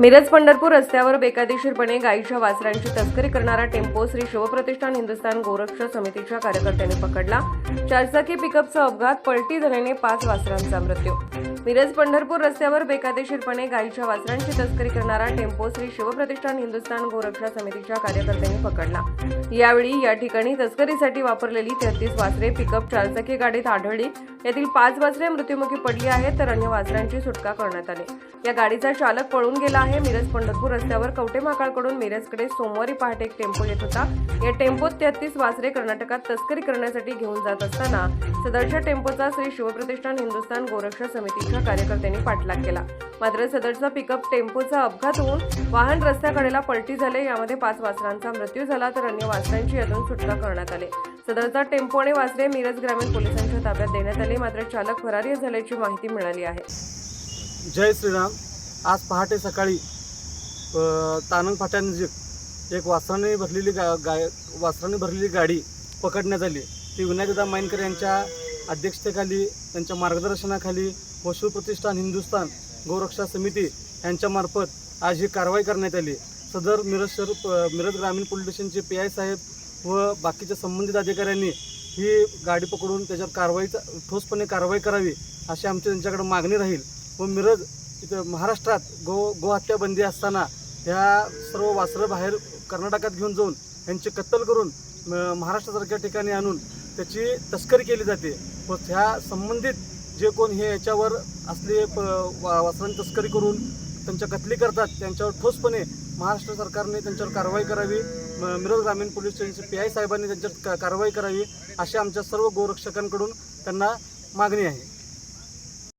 मिरज पंढरपूर रस्त्यावर बेकायदेशीरपणे गायीच्या वासरांची तस्करी करणारा टेम्पो श्री शिवप्रतिष्ठान हिंदुस्थान गोरक्ष समितीच्या कार्यकर्त्यांनी पकडला. चारचाकी पिकअपचा अपघात पलटी झाल्याने पाच वासरांचा मृत्यू. मिरज पंढरपूर रस्त्यावर बेकायदेशीरपणे गायीच्या वासरांची तस्करी करणारा टेम्पो श्री शिवप्रतिष्ठान हिंदुस्थान गोरक्षा समितीच्या कार्यकर्त्यांनी पकडला. यावेळी या ठिकाणी तस्करीसाठी वापरलेली तेहतीस वासरे पिकअप चारचाकी गाडीत आढळली. यातील पाच वाजरे मृत्युमुखी पडली आहेत तर अन्य वाजरांची सुटका करण्यात आली. या गाडीचा चालक पळून गेला आहे. मिरज पंढरपूर रस्त्यावर कवटे माकाळकडून मिरजकडे सोमवारी पहाटे एक टेम्पो येत होता. या टेम्पोत तेहतीस वाजरे कर्नाटकात तस्करी करण्यासाठी घेऊन जात असताना सदरच्या टेम्पोचा श्री शिवप्रतिष्ठान हिंदुस्थान गोरक्षा समितीच्या कार्यकर्त्यांनी पाठलाग केला. मात्र सदरचा पिकअप टेम्पोचा अपघात होऊन वाहन रस्त्याकडेला पलटी झाले. यामध्ये पाच वासरांचा मृत्यू झाला तर अन्य वासरांची यातून सुटका करण्यात आली. सदरचा टेम्पो आणि वासरे मिरज ग्रामीण पोलिसांच्या ताब्यात देण्यात आले. मात्र चालक फरारी झाल्याची माहिती मिळाली आहे. जय श्रीराम. आज पहाटे सकाळी तानंग फाट्यानजीक एक वासराने भरलेली गा गाय वासराने भरलेली गाडी पकडण्यात आली. ती विनायकदा मायनकर यांच्या अध्यक्षतेखाली त्यांच्या मार्गदर्शनाखाली वशू प्रतिष्ठान हिंदुस्थान गोरक्षा समिती यांच्यामार्फत आज ही कारवाई करण्यात आली. सदर मिरज शहर मिरज ग्रामीण पोलीस स्टेशनचे पी आय साहेब व बाकीच्या संबंधित अधिकाऱ्यांनी ही गाडी पकडून त्याच्यावर कारवाईचा ठोसपणे कारवाई करावी अशी आमची त्यांच्याकडे मागणी राहील व मिरज इथं महाराष्ट्रात गो गोहत्या बंदी असताना ह्या सर्व वासरं बाहेर कर्नाटकात घेऊन जाऊन यांची कत्तल करून महाराष्ट्रासारख्या ठिकाणी आणून त्याची तस्करी केली जाते व ह्या संबंधित जे कोण हे याच्यावर असले प वा- वासरांची तस्करी करून त्यांच्या कत्ली करतात त्यांच्यावर ठोसपणे महाराष्ट्र सरकारने त्यांच्यावर कारवाई करावी. मिरज ग्रामीण पोलीस स्टेशनचे पी आय साहेबांनी त्यांच्यावर कारवाई करावी अशी आमच्या सर्व गोरक्षकांकडून त्यांना मागणी आहे.